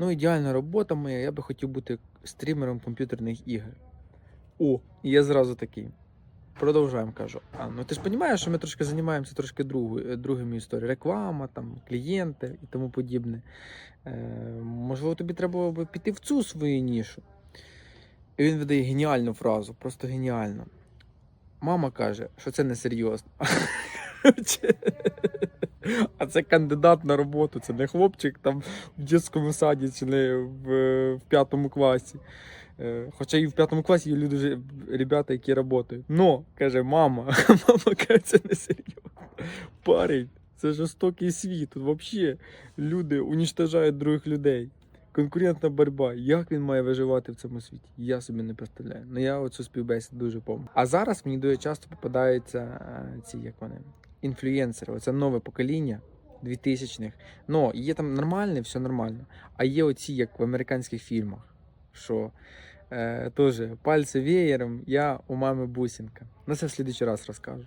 Ну, ідеальна робота моя, я би хотів бути стрімером комп'ютерних ігор. О, і я зразу такий. Продовжуємо, кажу. А, ну ти ж розумієш, що ми трошки займаємося трошки другою, другими історією. Реклама, там, клієнти і тому подібне. Е, можливо, тобі треба би піти в цю свою нішу. І він видає геніальну фразу, просто геніальну. Мама каже, що це не серйозно. Це кандидат на роботу, це не хлопчик там в дитячому саді чи не в, в п'ятому класі. Е, Хоча і в п'ятому класі є люди, ребята, які працюють. Но, каже, мама, мама каже, це не серйозно. Парень, це жорстокий світ. Тут взагалі люди унічтожають других людей. Конкурентна боротьба. Як він має виживати в цьому світі? Я собі не представляю. Ну я оцю співбесіду дуже помню. А зараз мені дуже часто попадаються е, ці, як вони, інфлюєнсери. Оце нове покоління 2000-х. Ну, є там нормальне, все нормально. А є оці, як в американських фільмах, що е, теж пальці веєром, я у мами бусинка. На це в слідчий раз розкажу.